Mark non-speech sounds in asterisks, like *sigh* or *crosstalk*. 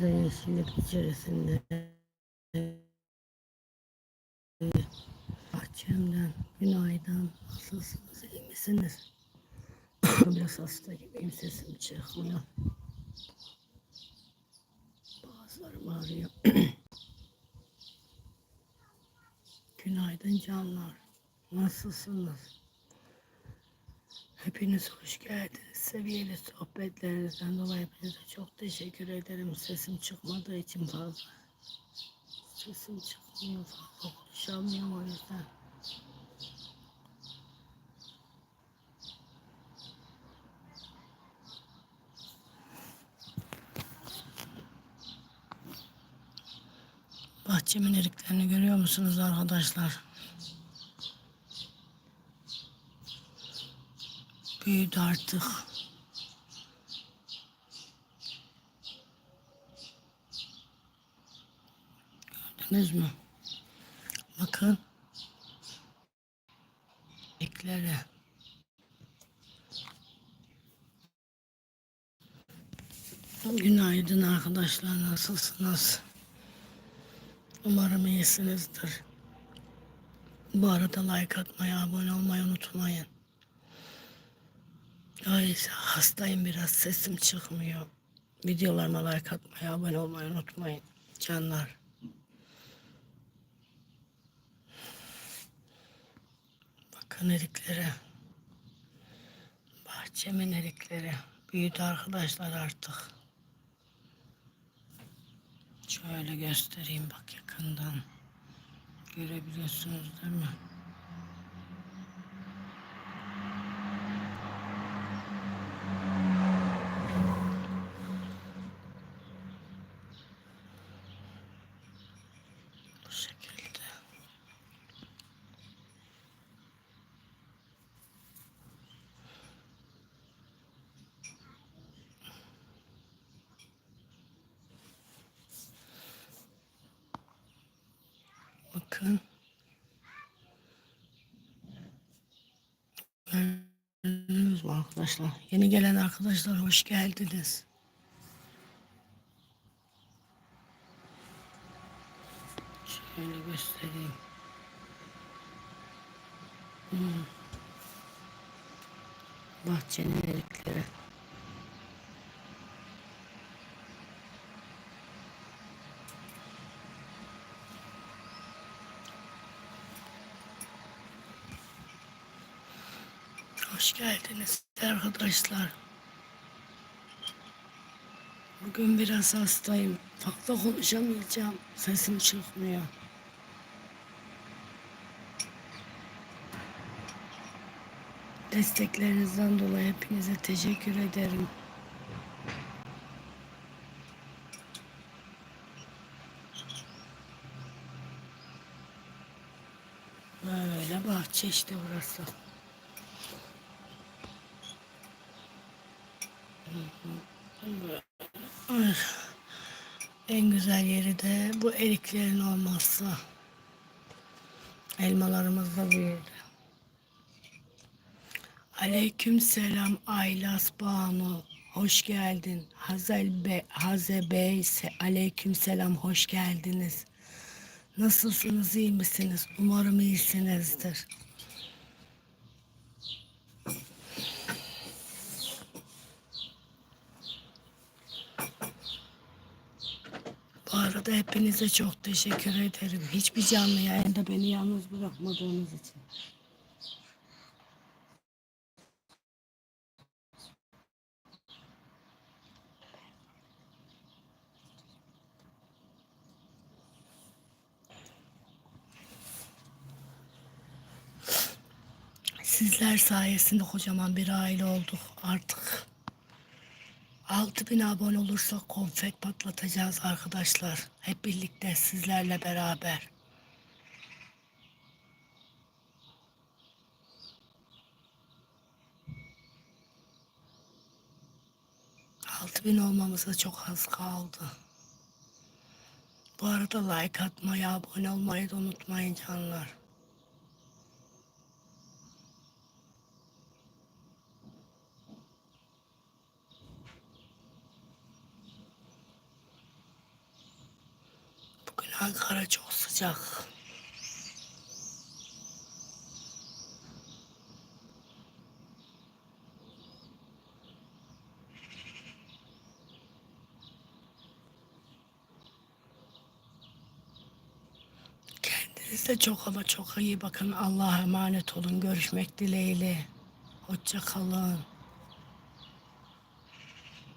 güzel yeşillik içerisinde bahçemden günaydın nasılsınız iyi misiniz? Biraz hasta gibiyim sesim çıkmıyor. Bazılarım ağrıyor. *clears throat* günaydın canlar. Nasılsınız? Hepiniz hoş geldiniz. Seviyeli sohbetlerinizden dolayı hepinize çok teşekkür ederim. Sesim çıkmadığı için fazla. Sesim çıkmıyor fazla konuşamıyorum o yüzden. Bahçemin eriklerini görüyor musunuz arkadaşlar? Büyüdü artık. Gördünüz mü? Bakın. Eklere. Günaydın arkadaşlar. Nasılsınız? Umarım iyisinizdir. Bu arada like atmayı, abone olmayı unutmayın. Ay hastayım biraz sesim çıkmıyor. Videolarıma like atmayı, abone olmayı unutmayın. Canlar. Bakın eriklere. Bahçemin erikleri. Büyüdü arkadaşlar artık. Şöyle göstereyim bak yakından. Görebiliyorsunuz değil mi? Bakın. Gördünüz mü arkadaşlar? Yeni gelen arkadaşlar hoş geldiniz. Şöyle göstereyim. Hmm. Bahçenin erikleri. Hoş geldiniz arkadaşlar. Bugün biraz hastayım. Fazla konuşamayacağım. Sesim çıkmıyor. Desteklerinizden dolayı hepinize teşekkür ederim. Böyle bahçe işte burası. En güzel yeri de bu eriklerin olması. Elmalarımız da büyüdü. Aleyküm selam Aylas Banu. Hoş geldin. Hazel Be Haze Bey se- aleyküm selam hoş geldiniz. Nasılsınız iyi misiniz? Umarım iyisinizdir. Bu arada hepinize çok teşekkür ederim. Hiçbir canlı yayında beni yalnız bırakmadığınız için. Sizler sayesinde kocaman bir aile olduk artık. 6000 abone olursak konfet patlatacağız arkadaşlar. Hep birlikte sizlerle beraber. Altı bin olmamıza çok az kaldı. Bu arada like atmayı, abone olmayı da unutmayın canlar. Ankara çok sıcak. Kendinize çok ama çok iyi bakın. Allah'a emanet olun. Görüşmek dileğiyle. Hoşça kalın.